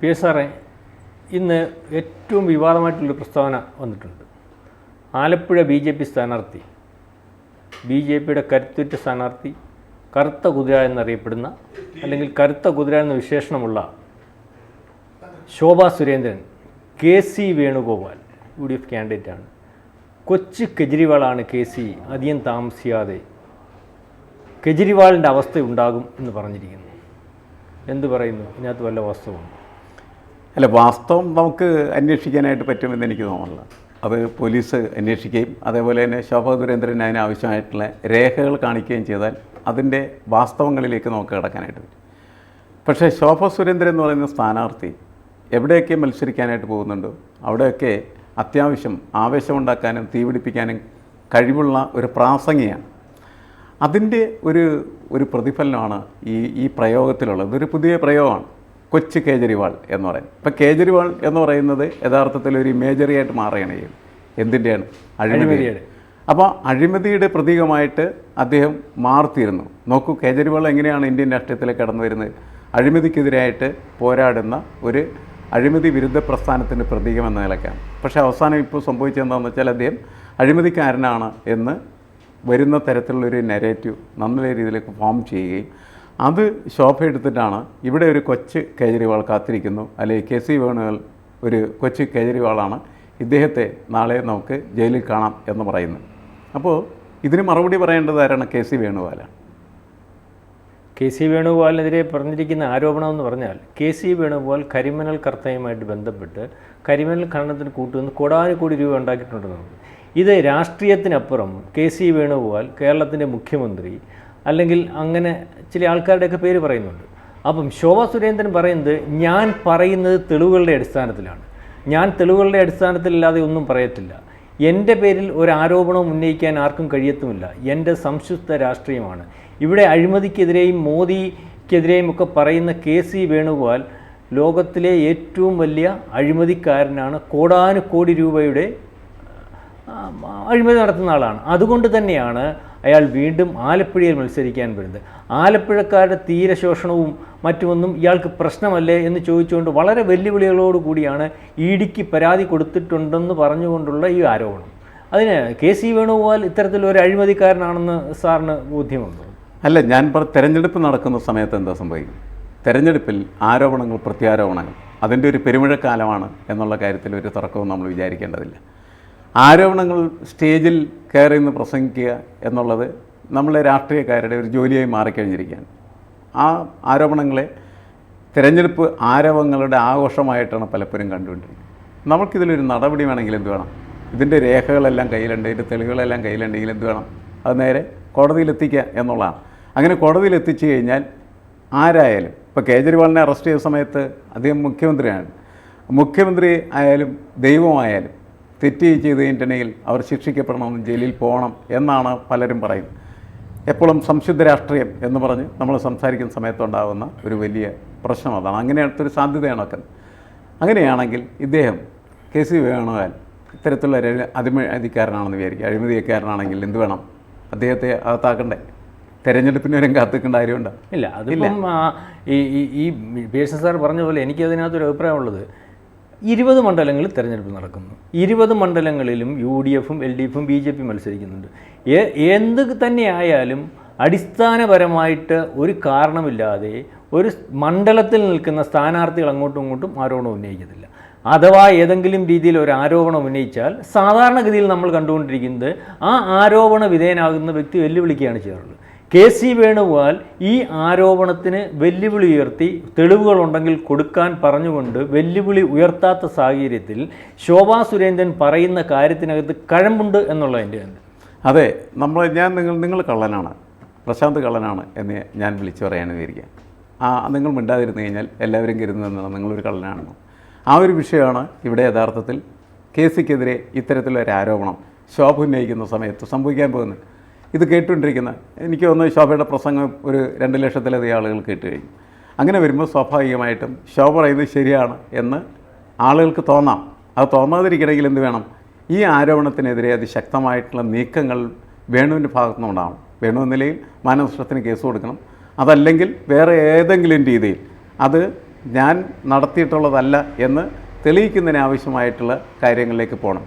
P S ആറെ ഇന്ന് ഏറ്റവും വിവാദമായിട്ടുള്ളൊരു പ്രസ്താവന വന്നിട്ടുണ്ട്. ആലപ്പുഴ ബി ജെ പി സ്ഥാനാർത്ഥി ബി ജെ പിയുടെ കരുത്തുറ്റ സ്ഥാനാർത്ഥി കറുത്ത കുതിര എന്നറിയപ്പെടുന്ന അല്ലെങ്കിൽ കറുത്ത കുതിര എന്ന വിശേഷണമുള്ള Shobha Surendran K C Venugopal U D F ക്യാൻഡിഡേറ്റാണ് കൊച്ചു കെജ്രിവാളാണ് കെ സി അധികം താമസിയാതെ കെജ്രിവാളിന്റെ അവസ്ഥ ഉണ്ടാകും എന്ന് പറഞ്ഞിരിക്കുന്നു. എന്തു പറയുന്നു? ഇതിനകത്ത് വല്ല വാസ്തവമുണ്ട്? അല്ല വാസ്തവം നമുക്ക് അന്വേഷിക്കാനായിട്ട് പറ്റുമെന്ന് എനിക്ക് തോന്നുന്നില്ല. അത് പോലീസ് അന്വേഷിക്കുകയും അതേപോലെ തന്നെ ശോഭാ അതിന് ആവശ്യമായിട്ടുള്ള രേഖകൾ കാണിക്കുകയും ചെയ്താൽ അതിന്റെ വാസ്തവങ്ങളിലേക്ക് നമുക്ക് കിടക്കാനായിട്ട് പറ്റും. പക്ഷേ ശോഭ സുരേന്ദ്രൻ എന്ന് പറയുന്ന സ്ഥാനാർത്ഥി എവിടെയൊക്കെ മത്സരിക്കാനായിട്ട് പോകുന്നുണ്ടോ അവിടെയൊക്കെ അത്യാവശ്യം ആവേശമുണ്ടാക്കാനും തീപിടിപ്പിക്കാനും കഴിവുള്ള ഒരു പ്രാസംഗിയാണ്. അതിന്റെ ഒരു ഒരു പ്രതിഫലനമാണ് ഈ ഈ പ്രയോഗത്തിലുള്ളത്. ഇതൊരു പുതിയ പ്രയോഗമാണ്. കൊച്ചു കേജ്രിവാൾ എന്ന് പറയുന്നത് ഇപ്പം കേജ്രിവാൾ എന്ന് പറയുന്നത് യഥാർത്ഥത്തിൽ ഒരു ഇമേജറി ആയിട്ട് മാറുകയാണ് ചെയ്യും എന്തിന്റെയാണ് അഴിമതി. അഴിമതിയുടെ. അപ്പോൾ അഴിമതിയുടെ പ്രതീകമായിട്ട് അദ്ദേഹം മാർത്തിയിരുന്നു നോക്കൂ കേജ്രിവാൾ എങ്ങനെയാണ് ഇന്ത്യൻ രാഷ്ട്രീയത്തിലേക്ക് കടന്നു വരുന്നത്? അഴിമതിക്കെതിരായിട്ട് പോരാടുന്ന ഒരു അഴിമതി വിരുദ്ധ പ്രസ്ഥാനത്തിന്റെ പ്രതീകം എന്ന നിലയ്ക്കാണ് പക്ഷേ അവസാനം ഇപ്പോൾ സംഭവിച്ചതെന്താണെന്ന് വെച്ചാൽ അദ്ദേഹം അഴിമതിക്കാരനാണ് എന്ന് വരുന്ന തരത്തിലുള്ളൊരു നെരേറ്റീവ് നല്ല രീതിയിലേക്ക് ഫോം ചെയ്യുകയും അത് ശോഭ എടുത്തിട്ടാണ് ഇവിടെ ഒരു കൊച്ച് കേജ്രിവാൾ കാത്തിരിക്കുന്നു. അല്ലെങ്കിൽ കെ സി വേണുകൾ ഒരു കൊച്ച് കേജ്രിവാളാണ് ഇദ്ദേഹത്തെ നാളെ നമുക്ക് ജയിലിൽ കാണാം എന്ന് പറയുന്നു. അപ്പോൾ ഇതിന് മറുപടി പറയേണ്ടത് ആരാണ്? കെ സി വേണുഗോപാലാണ്. കെ സി വേണുഗോപാലിനെതിരെ പറഞ്ഞിരിക്കുന്ന ആരോപണം എന്ന് പറഞ്ഞാൽ കെ സി വേണുഗോപാൽ കരിമണൽ കർത്തയുമായിട്ട് ബന്ധപ്പെട്ട് കരിമണൽ ഖനനത്തിന് കൂട്ടുനിന്ന് കോടാനുകോടി രൂപ ഉണ്ടാക്കിയിട്ടുണ്ടെന്നുള്ളത് ഇത് രാഷ്ട്രീയത്തിനപ്പുറം കെ സി വേണുഗോപാൽ കേരളത്തിന്റെ മുഖ്യമന്ത്രി അല്ലെങ്കിൽ അങ്ങനെ ചില ആൾക്കാരുടെയൊക്കെ പേര് പറയുന്നുണ്ട്. അപ്പം ശോഭാ സുരേന്ദ്രൻ പറയുന്നത് ഞാൻ പറയുന്നത് തെളിവുകളുടെ അടിസ്ഥാനത്തിലാണ്. ഞാൻ തെളിവുകളുടെ അടിസ്ഥാനത്തിലല്ലാതെ ഒന്നും പറയത്തില്ല. എന്റെ പേരിൽ ഒരു ആരോപണവും ഉന്നയിക്കാൻ ആർക്കും കഴിയത്തുമില്ല. എന്റെ സംശുദ്ധ രാഷ്ട്രീയമാണ്. ഇവിടെ അഴിമതിക്കെതിരെയും മോദിക്കെതിരെയും ഒക്കെ പറയുന്ന കെ സി വേണുഗോപാൽ ലോകത്തിലെ ഏറ്റവും വലിയ അഴിമതിക്കാരനാണ് കോടാനുകോടി രൂപയുടെ അഴിമതി നടത്തുന്ന ആളാണ്. അതുകൊണ്ട് തന്നെയാണ് അയാൾ വീണ്ടും ആലപ്പുഴയിൽ മത്സരിക്കാൻ വരുന്നത്. ആലപ്പുഴക്കാരുടെ തീരശോഷണവും മറ്റുമൊന്നും ഇയാൾക്ക് പ്രശ്നമല്ലേ എന്ന് ചോദിച്ചുകൊണ്ട് വളരെ വെല്ലുവിളികളോട് കൂടിയാണ് ഇ ഡിക്ക് പരാതി കൊടുത്തിട്ടുണ്ടെന്ന് പറഞ്ഞുകൊണ്ടുള്ള ഈ ആരോപണം. അതിന് കെ സി വേണുഗോപാൽ ഇത്തരത്തിലൊരു അഴിമതിക്കാരനാണെന്ന് സാറിന് ബോധ്യമുണ്ടോ? അല്ല ഞാൻ പറ തെരഞ്ഞെടുപ്പ് നടക്കുന്ന സമയത്ത് എന്താ സംഭവിക്കും? തെരഞ്ഞെടുപ്പിൽ ആരോപണങ്ങൾ പ്രത്യാരോപണങ്ങൾ അതിന്റെ ഒരു പെരുമഴക്കാലമാണ് എന്നുള്ള കാര്യത്തിൽ ഒരു തർക്കവും നമ്മൾ വിചാരിക്കേണ്ടതില്ല. ആരോപണങ്ങൾ സ്റ്റേജിൽ കയറി നിന്ന് പ്രസംഗിക്കുക എന്നുള്ളത് നമ്മളെ രാഷ്ട്രീയക്കാരുടെ ഒരു ജോലിയായി മാറിക്കഴിഞ്ഞിരിക്കുകയാണ്. ആ ആരോപണങ്ങളെ തിരഞ്ഞെടുപ്പ് ആരവങ്ങളുടെ ആഘോഷമായിട്ടാണ് പലപ്പോഴും കണ്ടുകൊണ്ടിരിക്കുന്നത്. നമുക്കിതിലൊരു നടപടി വേണമെങ്കിൽ എന്ത് വേണം? ഇതിന്റെ രേഖകളെല്ലാം കയ്യിലുണ്ട് ഇതിന്റെ തെളിവുകളെല്ലാം കയ്യിലുണ്ടെങ്കിൽ എന്ത് വേണം? അത് നേരെ കോടതിയിലെത്തിക്കുക എന്നുള്ളതാണ്. അങ്ങനെ കോടതിയിലെത്തിച്ചു കഴിഞ്ഞാൽ ആരായാലും ഇപ്പോൾ കേജ്രിവാളിനെ അറസ്റ്റ് ചെയ്ത സമയത്ത് അദ്ദേഹം മുഖ്യമന്ത്രിയാണ്. മുഖ്യമന്ത്രി ആയാലും ദൈവമായാലും തെറ്റ് ചെയ്ത് കഴിഞ്ഞിട്ടുണ്ടെങ്കിൽ അവർ ശിക്ഷിക്കപ്പെടണം ജയിലിൽ പോകണം എന്നാണ് പലരും പറയുന്നത്. എപ്പോഴും സംശുദ്ധ രാഷ്ട്രീയം എന്ന് പറഞ്ഞ് നമ്മൾ സംസാരിക്കുന്ന സമയത്തുണ്ടാകുന്ന ഒരു വലിയ പ്രശ്നം അതാണ്. അങ്ങനെയാത്തൊരു സാധ്യതയാണ് ഒക്കെ. അങ്ങനെയാണെങ്കിൽ ഇദ്ദേഹം കെ സി വേണുകാൽ ഇത്തരത്തിലുള്ള ഒരു അധികാരനാണെന്ന് വിചാരിക്കുക. അഴിമതിക്കാരനാണെങ്കിൽ എന്ത് വേണം? അദ്ദേഹത്തെ അകത്താക്കണ്ടേ? തെരഞ്ഞെടുപ്പിന് വരും കാത്തിക്കേണ്ട കാര്യമുണ്ടോ? ഇല്ല അതിപ്പം ഈ ഈ- ഈ പേഴ്സൺ സാർ പറഞ്ഞ പോലെ എനിക്ക് അതിനകത്തൊരു അഭിപ്രായമുള്ളത്. ഇരുപത് മണ്ഡലങ്ങളിൽ തിരഞ്ഞെടുപ്പ് നടക്കുന്നു. ഇരുപത് മണ്ഡലങ്ങളിലും യു ഡി എഫും എൽ ഡി എഫും ബി ജെ പി മത്സരിക്കുന്നുണ്ട് എന്ത് തന്നെയായാലും അടിസ്ഥാനപരമായിട്ട് ഒരു കാരണമില്ലാതെ ഒരു മണ്ഡലത്തിൽ നിൽക്കുന്ന സ്ഥാനാർത്ഥികൾ അങ്ങോട്ടും ഇങ്ങോട്ടും ആരോപണം ഉന്നയിക്കത്തില്ല. അഥവാ ഏതെങ്കിലും രീതിയിൽ ഒരു ആരോപണം ഉന്നയിച്ചാൽ സാധാരണഗതിയിൽ നമ്മൾ കണ്ടുകൊണ്ടിരിക്കുന്നത് ആ ആരോപണ വിധേയനാകുന്ന വ്യക്തി വെല്ലുവിളിക്കുകയാണ് ചെയ്യാറുള്ളത്. കെ സി വേണുഗോപാൽ ഈ ആരോപണത്തിന് വെല്ലുവിളി ഉയർത്തി തെളിവുകളുണ്ടെങ്കിൽ കൊടുക്കാൻ പറഞ്ഞുകൊണ്ട് വെല്ലുവിളി ഉയർത്താത്ത സാഹചര്യത്തിൽ ശോഭാ സുരേന്ദ്രൻ പറയുന്ന കാര്യത്തിനകത്ത് കഴമ്പുണ്ട് എന്നുള്ളതിന്റെ അതെ നമ്മൾ ഞാൻ നിങ്ങൾ നിങ്ങൾ കള്ളനാണ് പ്രശാന്ത് കള്ളനാണ് എന്ന് ഞാൻ വിളിച്ചു പറയാൻ ഇരിക്കുക ആ നിങ്ങൾ മിണ്ടാതിരുന്നു കഴിഞ്ഞാൽ എല്ലാവരും കരുതുന്നതാണ് നിങ്ങളൊരു കള്ളനാണെന്ന്. ആ ഒരു വിഷയമാണ് ഇവിടെ യഥാർത്ഥത്തിൽ കെ സിക്കെതിരെ ഇത്തരത്തിലൊരു ആരോപണം ശോഭ ഉന്നയിക്കുന്ന സമയത്ത് സംഭവിക്കാൻ പോകുന്നത്. ഇത് കേട്ടുകൊണ്ടിരിക്കുന്ന എനിക്ക് തോന്നുന്നു ശോഭയുടെ പ്രസംഗം ഒരു രണ്ട് ലക്ഷത്തിലധികം ആളുകൾ കേട്ട് കഴിഞ്ഞു. അങ്ങനെ വരുമ്പോൾ സ്വാഭാവികമായിട്ടും ശോഭ പറയുന്നത് ശരിയാണ് എന്ന് ആളുകൾക്ക് തോന്നാം. അത് തോന്നാതിരിക്കണമെങ്കിൽ എന്ത് വേണം? ഈ ആരോപണത്തിനെതിരെ അതിശക്തമായിട്ടുള്ള നീക്കങ്ങൾ വേണുവിന്റെ ഭാഗത്തു നിന്നുണ്ടാവണം വേണു എന്ന നിലയിൽ മാനനഷ്ടത്തിന് കേസ് കൊടുക്കണം. അതല്ലെങ്കിൽ വേറെ ഏതെങ്കിലും രീതിയിൽ അത് ഞാൻ നടത്തിയിട്ടുള്ളതല്ല എന്ന് തെളിയിക്കുന്നതിന് ആവശ്യമായിട്ടുള്ള കാര്യങ്ങളിലേക്ക് പോകണം.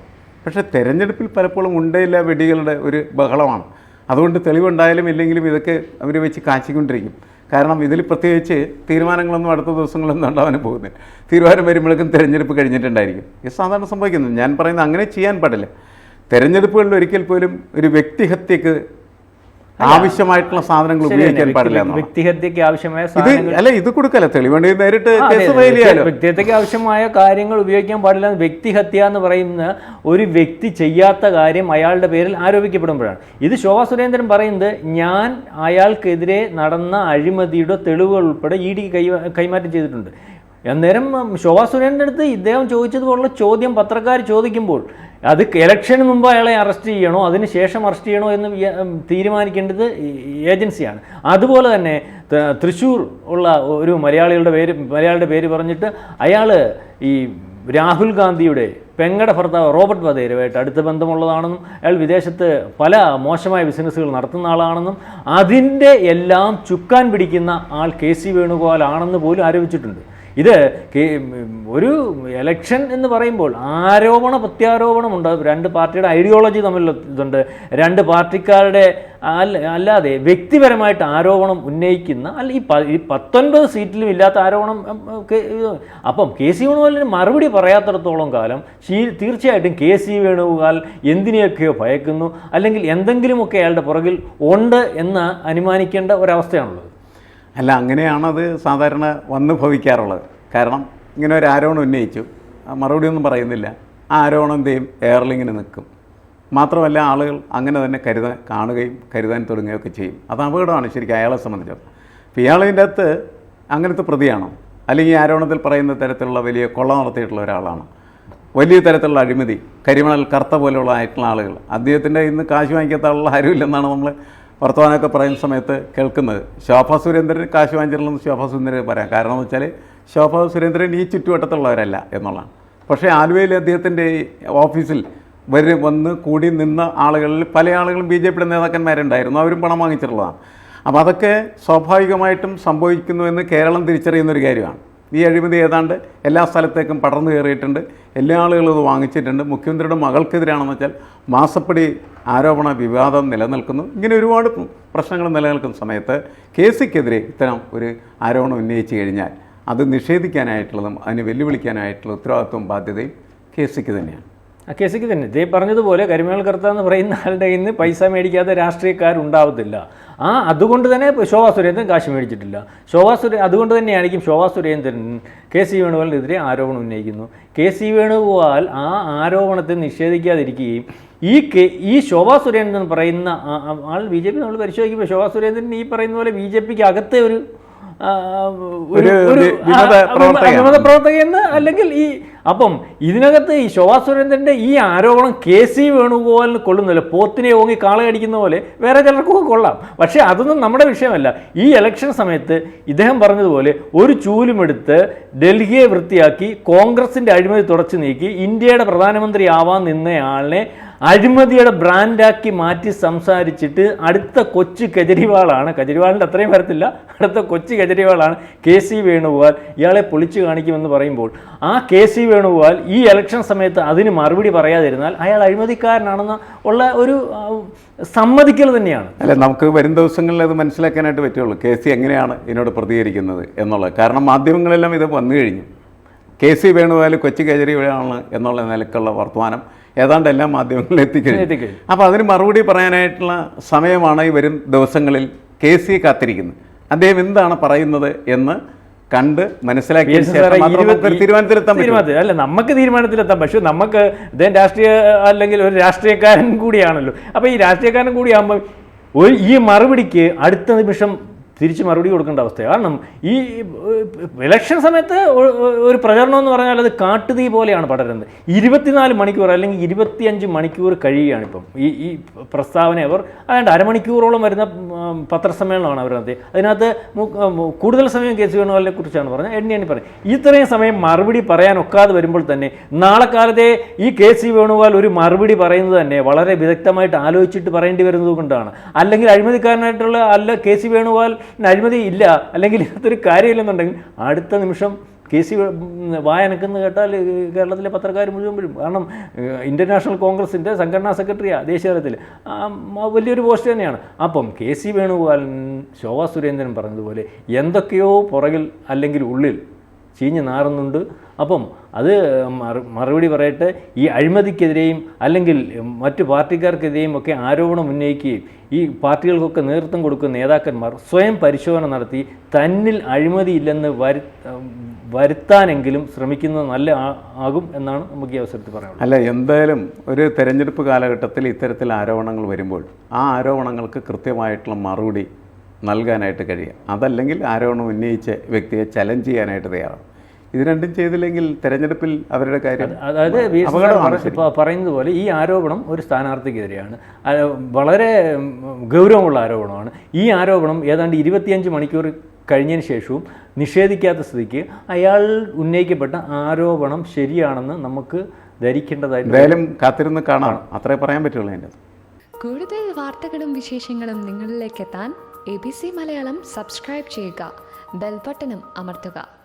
പക്ഷേ തെരഞ്ഞെടുപ്പിൽ പലപ്പോഴും ഉണ്ടയില്ല വെടികളുടെ ഒരു ബഹളമാണ്. അതുകൊണ്ട് തെളിവുണ്ടായാലും ഇല്ലെങ്കിലും ഇതൊക്കെ അവർ വെച്ച് കാച്ചിക്കൊണ്ടിരിക്കും. കാരണം ഇതിൽ പ്രത്യേകിച്ച് തീരുമാനങ്ങളൊന്നും അടുത്ത ദിവസങ്ങളൊന്നും ഉണ്ടാവാൻ പോകുന്നില്ല. തീരുമാനം വരുമ്പോഴേക്കും തിരഞ്ഞെടുപ്പ് കഴിഞ്ഞിട്ടുണ്ടായിരിക്കും. ഇത് സാധാരണ സംഭവിക്കുന്നത് ഞാൻ പറയുന്നത് അങ്ങനെ ചെയ്യാൻ പാടില്ല. തെരഞ്ഞെടുപ്പുകളിൽ ഒരിക്കൽ പോലും ഒരു വ്യക്തിഹത്യക്ക് ആവശ്യമായിട്ടുള്ള സാധനങ്ങൾ ഉപയോഗിക്കാൻ പാടില്ല വ്യക്തിഹത്യക്ക് ആവശ്യമായ അല്ല ഇത് കൊടുക്കല്ല? തെളിവേണ്ടി നേരിട്ട് വ്യക്തിഹത്യക്ക് ആവശ്യമായ കാര്യങ്ങൾ ഉപയോഗിക്കാൻ പാടില്ല വ്യക്തിഹത്യ എന്ന് പറയുന്ന ഒരു വ്യക്തി ചെയ്യാത്ത കാര്യം അയാളുടെ പേരിൽ ആരോപിക്കപ്പെടുമ്പോഴാണ്. ഇത് ശോഭാ സുരേന്ദ്രൻ പറയുന്നത് ഞാൻ അയാൾക്കെതിരെ നടന്ന അഴിമതിയുടെ തെളിവുകൾ ഉൾപ്പെടെ ഇ ഡി കൈമാറ്റം ചെയ്തിട്ടുണ്ട്. അന്നേരം ശോഭാ സുരേന്ദ്രന്റെ അടുത്ത് ഇദ്ദേഹം ചോദിച്ചതുപോലുള്ള ചോദ്യം പത്രക്കാർ ചോദിക്കുമ്പോൾ അത് ഇലക്ഷന് മുമ്പ് അയാളെ അറസ്റ്റ് ചെയ്യണോ അതിന് ശേഷം അറസ്റ്റ് ചെയ്യണോ എന്ന് തീരുമാനിക്കേണ്ടത് ഏജൻസിയാണ്. അതുപോലെ തന്നെ തൃശ്ശൂർ ഉള്ള ഒരു മലയാളികളുടെ പേര് മലയാളിയുടെ പേര് പറഞ്ഞിട്ട് അയാൾ ഈ രാഹുൽ ഗാന്ധിയുടെ പെങ്ങടെ ഭർത്താവ് റോബർട്ട് വധേരുമായിട്ട് അടുത്ത ബന്ധമുള്ളതാണെന്നും അയാൾ വിദേശത്ത് പല മോശമായ ബിസിനസ്സുകൾ നടത്തുന്ന ആളാണെന്നും അതിന്റെ എല്ലാം ചുക്കാൻ പിടിക്കുന്ന ആൾ കെ സി വേണുഗോപാൽ ആണെന്ന് പോലും ആരോപിച്ചിട്ടുണ്ട്. ഇത് ഒരു എലക്ഷൻ എന്ന് പറയുമ്പോൾ ആരോപണ പ്രത്യാരോപണമുണ്ട് രണ്ട് പാർട്ടിയുടെ ഐഡിയോളജി തമ്മിലുള്ള ഇതുണ്ട്. രണ്ട് പാർട്ടിക്കാരുടെ അല്ല അല്ലാതെ വ്യക്തിപരമായിട്ട് ആരോപണം ഉന്നയിക്കുന്ന അല്ല ഈ ഈ പത്തൊൻപത് സീറ്റിലും ഇല്ലാത്ത ആരോപണം അപ്പം കെ സി വേണുഗോപാലിന് മറുപടി പറയാത്തിടത്തോളം കാലം തീർച്ചയായിട്ടും കെ സി വേണുഗോപാൽ എന്തിനെയൊക്കെയോ ഭയക്കുന്നു. അല്ലെങ്കിൽ എന്തെങ്കിലുമൊക്കെ അയാളുടെ പുറകിൽ ഉണ്ട് എന്ന് അനുമാനിക്കേണ്ട ഒരവസ്ഥയാണുള്ളത്. അല്ല അങ്ങനെയാണത് സാധാരണ വന്ന് ഭവിക്കാറുള്ളത്. കാരണം ഇങ്ങനെ ഒരു ആരോപണം ഉന്നയിച്ചു. മറുപടി ഒന്നും പറയുന്നില്ല. ആ ആരോപണം എന്ത് ചെയ്യും? എയർലിങ്ങിന് നിൽക്കും. മാത്രമല്ല ആളുകൾ അങ്ങനെ തന്നെ കരുതാൻ കാണുകയും കരുതാൻ തുടങ്ങുകയൊക്കെ ചെയ്യും. അത് അപകടമാണ് ശരിക്കും അയാളെ സംബന്ധിച്ചത് അപ്പോൾ ഇയാളിന്റെ അകത്ത് അങ്ങനത്തെ പ്രതിയാണോ? അല്ലെങ്കിൽ ഈ ആരോപണത്തിൽ പറയുന്ന തരത്തിലുള്ള വലിയ കൊള്ള നടത്തിയിട്ടുള്ള ഒരാളാണ്? വലിയ തരത്തിലുള്ള അഴിമതി കരിമണൽ കറുത്ത പോലെയുള്ള ആയിട്ടുള്ള ആളുകൾ. അദ്ദേഹത്തിന്റെ ഇന്ന് കാശ് വാങ്ങിക്കാത്ത ആളുള്ള ആരുമില്ലെന്നാണ് നമ്മൾ വർത്തമാനമൊക്കെ പറയുന്ന സമയത്ത് കേൾക്കുന്നത്. ശോഭ സുരേന്ദ്രൻ കാശ് ശോഭ സുരേന്ദ്രൻ പറയാം. കാരണം എന്ന് വെച്ചാൽ ശോഭ സുരേന്ദ്രൻ ഈ ചുറ്റുവട്ടത്തുള്ളവരല്ല എന്നുള്ളതാണ്. പക്ഷേ ആലുവയിൽ അദ്ദേഹത്തിന്റെ ഓഫീസിൽ വരെ വന്ന് കൂടി നിന്ന ആളുകളിൽ പല ആളുകളും ബി ജെ പിയുടെ നേതാക്കന്മാരുണ്ടായിരുന്നു. അവരും പണം വാങ്ങിച്ചിട്ടുള്ളതാണ്. അപ്പോൾ അതൊക്കെ സ്വാഭാവികമായിട്ടും സംഭവിക്കുന്നുവെന്ന് കേരളം തിരിച്ചറിയുന്ന ഒരു കാര്യമാണ്. ഈ അഴിമതി ഏതാണ്ട് എല്ലാ സ്ഥലത്തേക്കും പടർന്നു കയറിയിട്ടുണ്ട്. എല്ലാ ആളുകളും ഇത് വാങ്ങിച്ചിട്ടുണ്ട്. മുഖ്യമന്ത്രിയുടെ മകൾക്കെതിരാണെന്ന് വെച്ചാൽ മാസപ്പടി ആരോപണ വിവാദം നിലനിൽക്കുന്നു. ഇങ്ങനെ ഒരുപാട് പ്രശ്നങ്ങൾ നിലനിൽക്കുന്ന സമയത്ത് കെ സിക്കെതിരെ ഇത്തരം ഒരു ആരോപണം ഉന്നയിച്ചു കഴിഞ്ഞാൽ അത് നിഷേധിക്കാനായിട്ടുള്ളതും അതിനെ വെല്ലുവിളിക്കാനായിട്ടുള്ള ഉത്തരവാദിത്വവും ബാധ്യതയും കെ സിക്ക് തന്നെയാണ്. കേസിക്ക് തന്നെ. ഇതേ പറഞ്ഞതുപോലെ കരിമേൽ കർത്ത എന്ന് പറയുന്ന ആളുടെ നിന്ന് പൈസ മേടിക്കാത്ത രാഷ്ട്രീയക്കാരുണ്ടാവത്തില്ല. ആ അതുകൊണ്ട് തന്നെ ശോഭാ സുരേന്ദ്രൻ കാശ് മേടിച്ചിട്ടില്ല. ശോഭാ സുരേ അതുകൊണ്ട് തന്നെയായിരിക്കും ശോഭാ സുരേന്ദ്രൻ കെ സി വേണുഗോപാലിനെതിരെ ആരോപണം ഉന്നയിക്കുന്നു. കെ സി വേണുഗോപാൽ ആ ആരോപണത്തെ നിഷേധിക്കാതിരിക്കുകയും ഈ കെ ഈ ശോഭാ സുരേന്ദ്രൻ പറയുന്ന ആൾ ബി ജെ പി നമ്മൾ പരിശോധിക്കുമ്പോൾ ശോഭാ സുരേന്ദ്രൻ ഈ പറയുന്ന പോലെ ബി ജെ പിക്ക് അകത്തെ ഒരു ഒരു വിമത പ്രവർത്തകയെന്ന് അല്ലെങ്കിൽ ഈ അപ്പം ഇതിനകത്ത് ഈ ശോഭാ സുരേന്ദ്രന്റെ ഈ ആരോപണം കെ സി വേണുഗോപാലിന് കൊള്ളുന്നില്ല. പോത്തിനെ ഓങ്ങി കാളയടിക്കുന്ന പോലെ വേറെ ചിലർക്കൊക്കെ കൊള്ളാം. പക്ഷേ അതൊന്നും നമ്മുടെ വിഷയമല്ല. ഈ ഇലക്ഷൻ സമയത്ത് ഇദ്ദേഹം പറഞ്ഞതുപോലെ ഒരു ചൂലുമെടുത്ത് ഡൽഹിയെ വൃത്തിയാക്കി കോൺഗ്രസിന്റെ അഴിമതി തുടച്ചു നീക്കി ഇന്ത്യയുടെ പ്രധാനമന്ത്രി ആവാൻ നിന്നയാളിനെ അഴിമതിയുടെ ബ്രാൻഡാക്കി മാറ്റി സംസാരിച്ചിട്ട് അടുത്ത കൊച്ചു കെജ്രിവാളാണ്. കെജ്രിവാളിന്റെ അത്രയും വരത്തില്ല. അടുത്ത കൊച്ചു കെജ്രിവാളാണ് കെ സി വേണുഗോപാൽ. ഇയാളെ പൊളിച്ചു കാണിക്കുമെന്ന് പറയുമ്പോൾ ആ കെ സി വേണുഗോപാൽ ഈ ഇലക്ഷൻ സമയത്ത് അതിന് മറുപടി പറയാതിരുന്നാൽ അയാൾ അഴിമതിക്കാരനാണെന്ന് ഉള്ള ഒരു സമ്മതിക്കൽ തന്നെയാണ്. അല്ല നമുക്ക് വരും ദിവസങ്ങളിൽ അത് മനസ്സിലാക്കാനായിട്ട് പറ്റുള്ളൂ. കെ സി എങ്ങനെയാണ് ഇതിനോട് പ്രതികരിക്കുന്നത് എന്നുള്ളത്. കാരണം മാധ്യമങ്ങളെല്ലാം ഇത് വന്നു കഴിഞ്ഞു. കെ സി വേണുഗോപാൽ കൊച്ചി കേജരിവാളാണ് എന്നുള്ള നിലക്കുള്ള വർത്തമാനം ഏതാണ്ട് എല്ലാ മാധ്യമങ്ങളിലും എത്തിക്കഴിഞ്ഞു. അപ്പോൾ അതിന് മറുപടി പറയാനായിട്ടുള്ള സമയമാണ് ഈ വരും ദിവസങ്ങളിൽ കെ സി കാത്തിരിക്കുന്നത്. അദ്ദേഹം എന്താണ് പറയുന്നത് എന്ന് കണ്ട് മനസ്സിലാക്കി തീരുമാനത്തിലെത്താൻ അല്ല നമുക്ക് തീരുമാനത്തിലെത്താം പക്ഷെ നമുക്ക് ഇദ്ദേഹം രാഷ്ട്രീയ അല്ലെങ്കിൽ ഒരു രാഷ്ട്രീയക്കാരൻ കൂടിയാണല്ലോ. അപ്പോൾ ഈ രാഷ്ട്രീയക്കാരൻ കൂടിയാകുമ്പോൾ ഒരു ഈ മറുപടിക്ക് അടുത്ത നിമിഷം തിരിച്ച് മറുപടി കൊടുക്കേണ്ട അവസ്ഥ കാരണം ഈ ഇലക്ഷൻ സമയത്ത് ഒരു പ്രചരണം എന്ന് പറഞ്ഞാൽ അത് കാട്ടുതീ പോലെയാണ് പടരുന്നത്. ഇരുപത്തിനാല് മണിക്കൂർ അല്ലെങ്കിൽ ഇരുപത്തിയഞ്ച് മണിക്കൂർ കഴിയുകയാണ് ഇപ്പം. ഈ ഈ പ്രസ്താവന അവർ അതായത് അരമണിക്കൂറോളം വരുന്ന പത്രസമ്മേളനമാണ് പത്രസമ്മേളനമാണ് അവരത് അതിനകത്ത് കൂടുതൽ സമയം കേസ് വേണുവാലിനെ കുറിച്ചാണ് പറഞ്ഞത്. എണ്ണി എണ്ണി പറഞ്ഞു ഇത്രയും സമയം മറുപടി പറയാൻ ഒക്കാതെ വരുമ്പോൾ തന്നെ നാളെ കാലത്തെ ഈ കെ സി വേണുഗോപാൽ ഒരു മറുപടി പറയുന്നത് തന്നെ വളരെ വിദഗ്ധമായിട്ട് ആലോചിച്ചിട്ട് പറയേണ്ടി വരുന്നത് കൊണ്ടാണ്. അല്ലെങ്കിൽ അഴിമതിക്കാരനായിട്ടുള്ള അല്ല കെ സി വേണുഗോപാൽ അഴിമതി ഇല്ല അല്ലെങ്കിൽ ഇതൊരു കാര്യമില്ലെന്നുണ്ടെങ്കിൽ അടുത്ത നിമിഷം കെ സി വായനക്കെന്ന് കേട്ടാൽ കേരളത്തിലെ പത്രക്കാർ മുഴുവൻ വരും കാരണം ഇന്റർനാഷണൽ കോൺഗ്രസിന്റെ സംഘടനാ സെക്രട്ടറിയാണ് ദേശീയ തലത്തിൽ. വലിയൊരു പോസ്റ്റ് തന്നെയാണ്. അപ്പം കെ സി വേണുഗോപാലൻ ശോഭാ സുരേന്ദ്രൻ പറഞ്ഞതുപോലെ എന്തൊക്കെയോ പുറകിൽ അല്ലെങ്കിൽ ഉള്ളിൽ ചീഞ്ഞ് നാറുന്നുണ്ട്. അപ്പം അത് മറുപടി പറയട്ടെ ഈ അഴിമതിക്കെതിരെയും അല്ലെങ്കിൽ മറ്റു പാർട്ടിക്കാർക്കെതിരെയും ഒക്കെ ആരോപണം ഉന്നയിക്കുകയും ഈ പാർട്ടികൾക്കൊക്കെ നേതൃത്വം കൊടുക്കുന്ന നേതാക്കന്മാർ സ്വയം പരിശോധന നടത്തി തന്നിൽ അഴിമതിയില്ലെന്ന് വരു വരുത്താനെങ്കിലും ശ്രമിക്കുന്നത് നല്ല ആകും എന്നാണ് നമുക്ക് ഈ അവസരത്തിൽ പറയാനുള്ളത്. അല്ല എന്തായാലും ഒരു തെരഞ്ഞെടുപ്പ് കാലഘട്ടത്തിൽ ഇത്തരത്തിൽ ആരോപണങ്ങൾ വരുമ്പോൾ ആ ആരോപണങ്ങൾക്ക് കൃത്യമായിട്ടുള്ള മറുപടി നൽകാനായിട്ട് കഴിയുക. അതല്ലെങ്കിൽ ആരോപണം ഉന്നയിച്ച വ്യക്തിയെ ചലഞ്ച് ചെയ്യാനായിട്ട് തയ്യാറാണ്. ഇത് രണ്ടും ചെയ്തില്ലെങ്കിൽ തെരഞ്ഞെടുപ്പിൽ അവരുടെ കാര്യം അതായത് പറയുന്നത് പോലെ ഈ ആരോപണം ഒരു സ്ഥാനാർത്ഥിക്കെതിരെയാണ്. വളരെ ഗൗരവമുള്ള ആരോപണമാണ്. ഈ ആരോപണം ഏതാണ്ട് ഇരുപത്തിയഞ്ച് മണിക്കൂർ കഴിഞ്ഞതിന് ശേഷവും നിഷേധിക്കാത്ത സ്ഥിതിക്ക് അയാൾ ഉന്നയിക്കപ്പെട്ട ആരോപണം ശരിയാണെന്ന് നമുക്ക് ധരിക്കേണ്ടതായിട്ട് എന്തായാലും കാത്തിരുന്ന് കാണാം. അത്രേ പറയാൻ പറ്റുള്ളൂ എന്റെ കൂടുതൽ വാർത്തകളും വിശേഷങ്ങളും നിങ്ങളിലേക്ക് എത്താൻ A B C Malayalam subscribe ചെയ്യുക. ബെൽബട്ടനും അമർത്തുക.